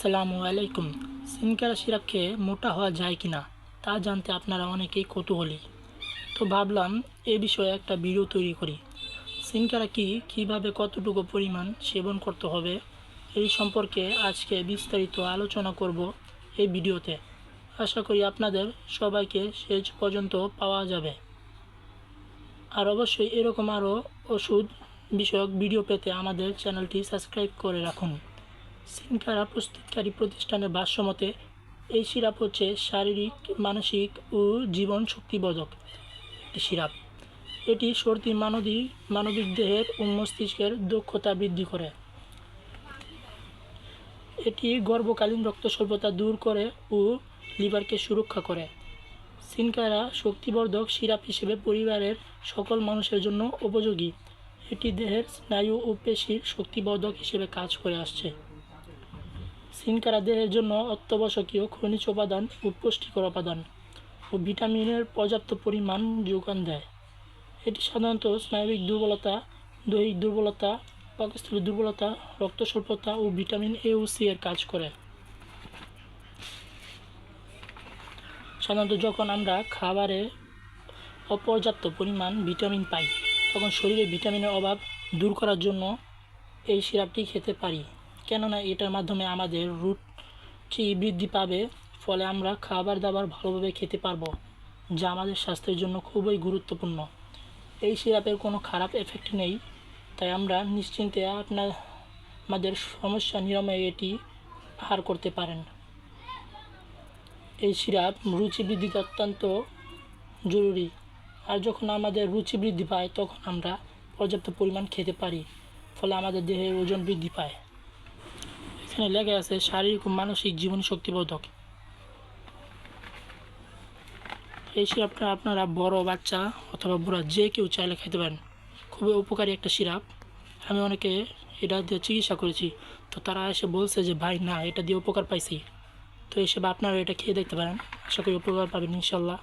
আসসালামু আলাইকুম। সিনকারা সিরাপ মোটা হওয়া যায় কি না তা জানতে আপনারা অনেকেই কৌতূহলী। তো ভাবলাম এ বিষয়ে একটা ভিডিও তৈরি করি। সিনকারা কি কীভাবে কতটুকু পরিমাণ সেবন করতে হবে এই সম্পর্কে আজকে বিস্তারিত আলোচনা করব এই ভিডিওতে। আশা করি আপনাদের সবাইকে শেষ পর্যন্ত পাওয়া যাবে। আর অবশ্যই এরকম আরও ওষুধ বিষয়ক ভিডিও পেতে আমাদের চ্যানেলটি সাবস্ক্রাইব করে রাখুন। সিনকারা প্রস্তুতকারী প্রতিষ্ঠানের ভাষ্যমতে, এই সিরাপ হচ্ছে শারীরিক, মানসিক ও জীবন শক্তিবোধক একটি সিরাপ। এটি সর্দি মানবী মানবিক দেহের ও মস্তিষ্কের দক্ষতা বৃদ্ধি করে। এটি গর্ভকালীন রক্ত স্বল্পতা দূর করে ও লিভারকে সুরক্ষা করে। সিনকারা শক্তিবর্ধক সিরাপ হিসেবে পরিবারের সকল মানুষের জন্য উপযোগী। এটি দেহের স্নায়ু ও পেশির শক্তিবর্ধক হিসেবে কাজ করে আসছে। সিনকারা দেহের জন্য অত্যাবশ্যকীয় খনিজ উপাদান ও পুষ্টিকর উপাদান ও ভিটামিনের পর্যাপ্ত পরিমাণ যোগান দেয়। এটি সাধারণত স্নায়বিক দুর্বলতা, দৈহিক দুর্বলতা, পাকস্থলী দুর্বলতা, রক্ত স্বল্পতা ও ভিটামিন এ ও সি এর কাজ করে। সাধারণত যখন আমরা খাবারে অপর্যাপ্ত পরিমাণ ভিটামিন পাই, তখন শরীরে ভিটামিনের অভাব দূর করার জন্য এই সিরাপটি খেতে পারি। কেননা এটার মাধ্যমে আমাদের রুচি বৃদ্ধি পাবে, ফলে আমরা খাবার দাবার ভালোভাবে খেতে পারব, যা আমাদের স্বাস্থ্যের জন্য খুবই গুরুত্বপূর্ণ। এই সিরাপের কোনো খারাপ এফেক্ট নেই, তাই আমরা নিশ্চিন্তে আপনার, আমাদের সমস্যা নিরাময়ে এটি আহার করতে পারেন। এই সিরাপ রুচি বৃদ্ধিতে অত্যন্ত জরুরি, আর যখন আমাদের রুচি বৃদ্ধি পায়, তখন আমরা পর্যাপ্ত পরিমাণ খেতে পারি, ফলে আমাদের দেহের ওজন বৃদ্ধি পায়। এখানে লেখা আছে শারীরিক ও মানসিক জীবন শক্তিবর্ধক এই সিরাপটা আপনারা বড় বাচ্চা অথবা বুড়া যে কেউ চাইলে খেতে পারেন। খুবই উপকারী একটা সিরাপ। আমি অনেকে এটা দিয়ে চিকিৎসা করেছি। তো তারা এসে বলছে যে, ভাই, না, এটা দিয়ে উপকার পাইছি। তো এসে আপনারা এটা খেয়ে দেখতে পারেন। আশা করি উপকার পাবেন ইনশাল্লাহ।